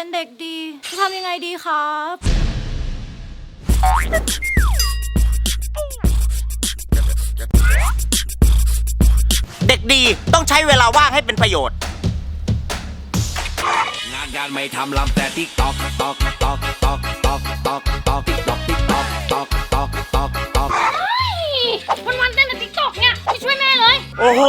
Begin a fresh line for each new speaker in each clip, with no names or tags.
เป็นเด็กดีจะทำยังไงดีครับ
เด็กดีต้องใช้เวลาว่างให้เป็นประโยชน์
งานการไม่ทำลำแต่ติ๊กตอกตอกตอกตอกตอกตอกตอกติ๊กตอกติ๊กตอกตอกตอกตอกตอก
วันวันๆเต้น
โอ้โห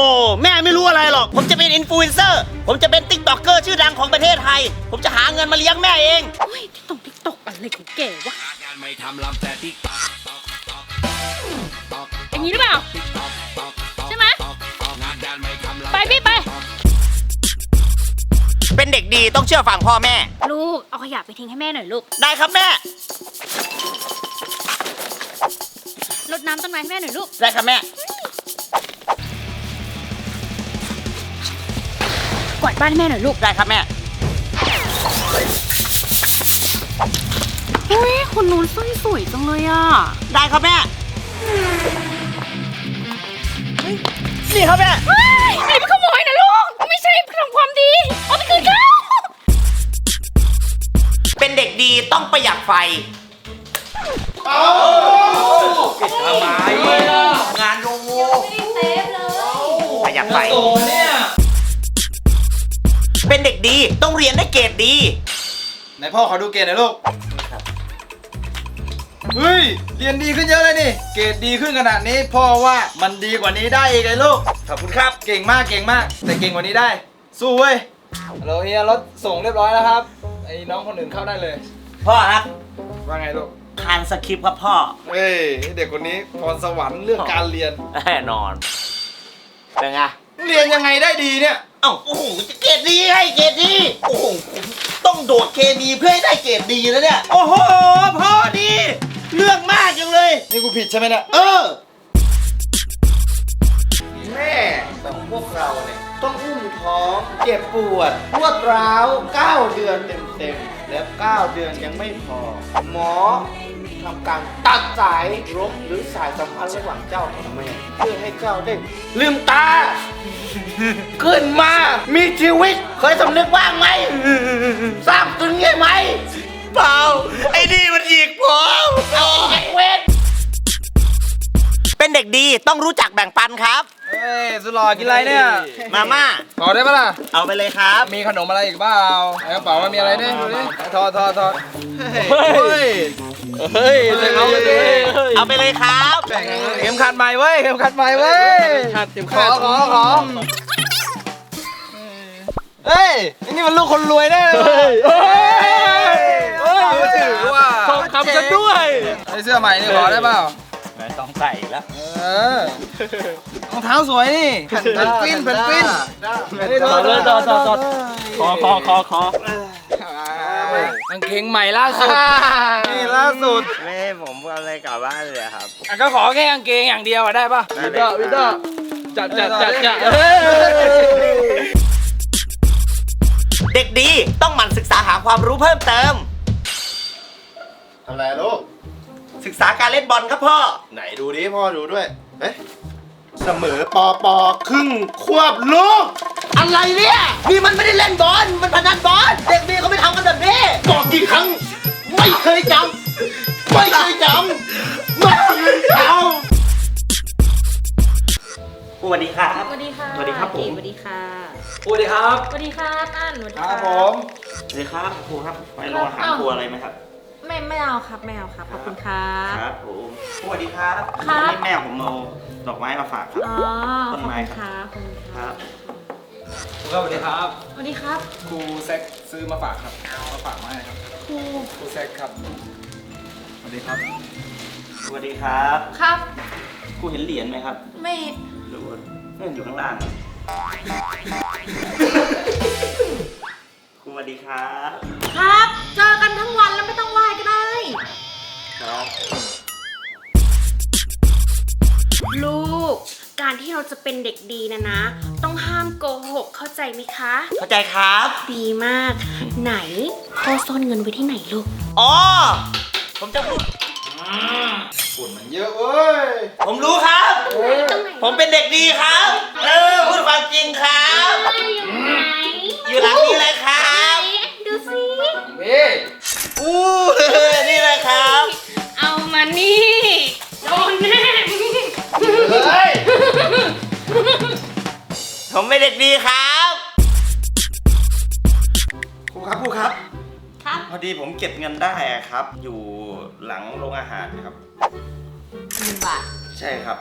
แม่ไม่รู้อะไรหรอก ผมจะเป็นอินฟลูเอนเซอร์ ผมจะเป็นติ๊กต็อกเกอร์ชื่อดังของประเทศไทย ผมจะหาเงินมาเลี้ยงแม่เอง
โอ้ยติ๊กต็อกติ๊กต็อกอะไรของแกวะ
งานการไม่ทำลำแต่ติ๊กตอกตอกตอกตอก
อย่างนี้หรือเปล่า
ติ๊กตอกตอกตอก
ใช่ไหม
ตอกตอกงานการไม่ทำลำ
ไปพี่ไป
เป็นเด็กดีต้องเชื่อฟังพ่อแม่
ลูก เอาขยะไปทิ้งให้แม่หน่อยลูก
ได้ครับแม่
รดน้ำต้นไม้ให้แม่หน่อยลูก
ได้ครับแม่
วาดบ้านให้แม่หน่อยลูก
ได้ครับแม่
อุ้ยคนนู้นสร้อยสวยจังเลยอะ
ได้ครับแม่เฮ้ยนี่ครับแม่
เฮ้ยไอ้เป็นขโมยนะลูก ไม่ใช่ทำความดี เอาไปคืนเขา
เป็นเด็กดีต้องประหยัดไฟ
ทำไม
งานโงโงประหยัดไฟ
โอ้เนี่ย
เป็นเด็กดี ต้องเรียนได้เกรดดี
ไหนพ่อขอดูเกรดหน่อยลูกเฮ้ย เรียนดีขึ้นเยอะเลยนี่ เกรดดีขึ้นขนาดนี้พ่อว่ามันดีกว่านี้ได้อีกไงลูก ขอบคุณครับ เก่งมากเก่งมาก แต่เก่งกว่านี้ได้ สู้เว้ยฮัลโหลเฮียรถส่งเรียบร้อยแล้วครับ ไอ้น้องคนอื่นเข้าได้เลย
พ่อครับ
ว่าไงลูก
ทานสคริปต์ครับพ่อ
เฮ้ยเด็กคนนี้พรสวรรค์เรื่องการเรียน
แน่นอน เป็นไง
เรียนยังไงได้ดีเนี่ย
เอ้าโอ้โหจะเกรดดีให้เกรดดี โอ้โหผมต้องโดดเคมีเพื่อให้ได้เกรดดีแล้วเนี่ย โอ้โหพ่อดี เรื่องมากจังเลย
นี่กูผิดใช่ไหมเนี่ย
เออ
แม่ของพวกเราเนี่ย ต้องอุ้มท้องเจ็บปวดรวดร้าว 9 เดือนเต็มๆ แล้ว 9 เดือนยังไม่พอ หมอ ทำการตัดสายรกหรือสายสัมพันธ์ระหว่างเจ้ากับแม่เพื่อให้เจ้าได้ลืมตา ขึ้นมามีชีวิต เคยสำนึกบ้างไหมทราบซึ้งไงไหม
เปล่าไอ้นี่มันหยิกผมโอ้ย
เวท
เป็นเด็กดีต้องรู้จักแบ่งปันครับ
เฮ้ยสุดหล่อกินอะไรเนี่ย
มาม่า
ขอได้ปะล่ะ
เอาไปเลยครับ
มีขนมอะไรอีกเปล่าในกระเป๋ามันมีอะไรเนี่ยดูดิทอดทอดทอดเฮ้ย เฮ้ยเอาไปดิ
เอาไปเลยครับ
เข็มขัดใหม่เว้ยเข็มขัดใหม่เว้ยขอขอขอเฮ้ยนี่มันลูกคนรวยแน่เลยเฮ้ยเฮ้ยถือว่าทองคำกันด้วยไอเสื้อใหม่นี่ขอได้เปล่า
ไม่ต้องใส่แล้ว
เออรองเท้าสวยนี่แผ่นปิ้นแผ่นปิ้น
ต่อเลยต่อต่อต่อคอคอคอคอ กา
งเกงใหม่ล่าสุด นี่ล่าสุด
ไม่ให้ผมเอาอะไรกลับบ้านเลยครับ
อะก็ขอแค่กางเกงอย่างเดียวอะได้ป่ะ
วิดาวิดา
จัดจัดจัดจัด
เด็กดีต้องหมั่นศึกษาหาความรู้เพิ่มเติม
อะไรลูก
ศึกษาการเล่นบอลครับพ่อ
ไหนดูดิพ่อดูด้วยเอ๊ะเสมอปอปอครึ่งควบลูก
อะไรเนี่ยนี่มันไม่ได้เล่นบอลมันพนันบอลเด็กดีเขาไม่ทำกันแบบนี้
บอ กกี่ครั้ง ไม่เคยจำไม่เคยจำไม่เคยจ
สวัสดีครับ
สวัสดีค่ะ
สวัสดีครับผม
สวัสดีค่ะ
สวัสดีครับ
สวัสดีค่ะตั้นสวัสดี
ครับผม
สวัสดีครับครูครับไปรออาหารครัวอะไรไหมครับ
ไม่ไม่เอาครับไม่เอาครับขอบคุณครับ
ครับผมสวัสดีครับ
ครับ
นี่แม่ผมเอาดอกไม้มาฝากครับ
อ๋อ
ต้นไม้
ขอบคุณครับขอบคุณ
ค
ค
รั
รับบ
สวัสดีครับ
สวัสดีครับ
ครูแซกซื้อมาฝากครับ มาฝากมาให้ครับ
ครู
ครูแซกครับสวัสดีครับ
สวัสดีครับ
ครับ
ครูเห็นเหรียญไหมครับ
ไม่
หรือว่าเน่นอยู่ข้างล่าง ครูสวัสดีครับ
ครับ เจอกันทั้งวันแล้วไม่ต้องไหว้ก็ได้
ครับ
ลูก การที่เราจะเป็นเด็กดีนะนะ ต้องห้าม โกหกเข้าใจไหมคะ
เข้าใจครับ
ดีมาก ไหนพ่อซ่อนเงินไว้ที่ไหนลูก
อ๋อ ผมจะพูด
ฝุ่นมันเยอะเว้ย
ผมรู้ครับ
ตรงไหน
ผมเป็นเด็กดีครับ เออพูดความจริงครับ
อยู่ไหน
อยู่หลังนี้เลยครับ
ดูสิ
เป็นเด็กดีครับ
ครูครับครูครับ
ครับ
พอดีผมเก็บเงินได้อะครับ อยู่หลังโรงอาหารครับ
หนึ่งบาท
ใช่ครับ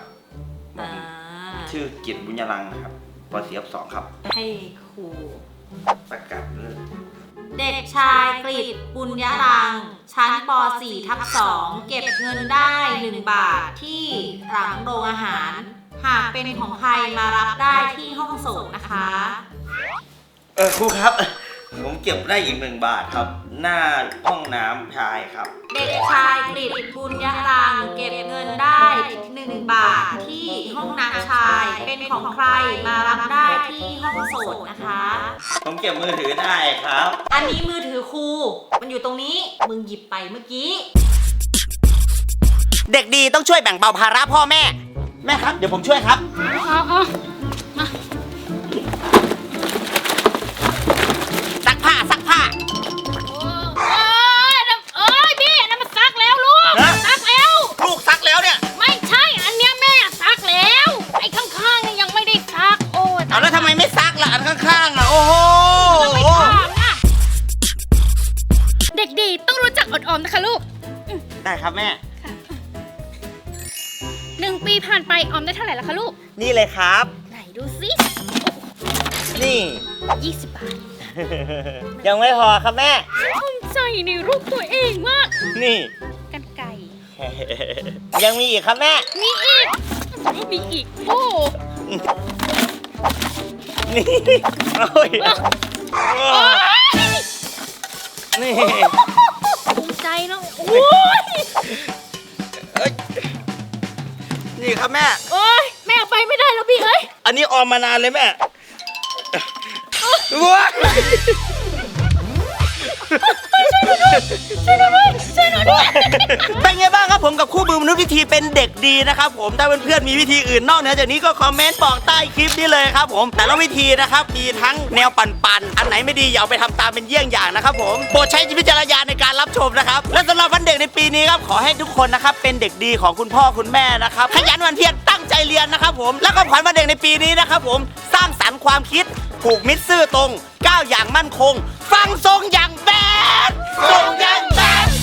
ผ
อ่าม
ชื่อกิตบุญยรังค์นะครับปเสียบสองครับ
ให้ครู
ประกาศเลย
เด็กชายกฤษปุญญรังค์ชั้นป .4 ทับ2เก็บเงินได้ 1 บาทที่หลังโรงอาหาร หากเป็นของใครมารับได้ที่ห้องส่งนะคะ
เออครูครับ ผมเก็บได้อีกหนึ่งบาทครับ หน้าห้องน้ำชายครับ
เด็กชายกฤษปุญญรังค์เก็บเงินได้1บาทที่ห้องน้ำชาย เป็นของใครมารับได้ที่ห้องโสดนะคะ
ผมเก็บมือถือได้ครับ
อันนี้มือถือครูมันอยู่ตรงนี้มึงหยิบไปเมื่อกี้
เด็กดีต้องช่วยแบ่งเบาภาระพ่อแม่ แม่ครับ เดี๋ยวผมช่วยครับซักผ้าซักผ้า
เอ้ยน้ำเอ้ยพี่นั่นมันซักแล้วลูก
ฮะ
ซักแล้ว
ลูกซักแล้วเนี่ย
ไม่ใช่ อันเนี้ยแม่ซักแล้ว ไอ้ข้างๆเนี่ยยังไม่ได้ซัก โอ้ย
เอาแล้วทำไมไม่ซักล่ะอันข้างๆอะโอ้โห
ไม่ถามนะเด็กดีต้องรู้จักอดออมนะคะลูก
ได้ครับแม่
หนึ่งปีผ่านไปออมได้เท่าไหร่ละคะลูก
นี่เลยครับ
ไหนดูสิ
นี่
ยี่สิบบาท
ยังไม่พอครับแม่
ภูมิใจในรูปตัวเองมาก
นี่
กันไก่
ยังมีอีกครับแม่
มีอีกมีอีก โอ้
นี่โอ้ย
โอ้ย
นี่
ภูมิใจเนาะโอ้ย
นี่ครับแม่
โอ้ยแม่เอาไปไม่ได้แล้วพี่เอ้ย
อันนี้ออมมานานเลยแม่ว้าเป็นไงบ้างครับผมกับคู่มือม นุษย์วิธีเป็นเด็กดีนะครับผมถ้าเพื่อนๆมีวิธีอื่นนอกเหนือจากนี้ก็คอมเมนต์บอกใต้คลิปนี้เลยครับผมแต่ละวิธีนะครับมีทั้งแนวปั่นๆอันไหนไม่ดีอย่าเอาไปทำตามเป็นเยี่ยงอย่างนะครับผมโปรดใช้วิจารณญาณในการรับชมนะครับและสำหรับวันเด็กในปีนี้ครับขอให้ทุกคนนะครับเป็นเด็กดีของคุณพ่อคุณแม่นะครับขยันวันเพียรตั้งใจเรียนนะครับผมแล้วก็ขวัญวันเด็กในปีนี้นะครับผมสร้างสรรค์ความคิดผูกมิตรซื่อตรงก้าวอย่างมั่นคง ฟังทรงอย่างแบดทรงอย่างแบด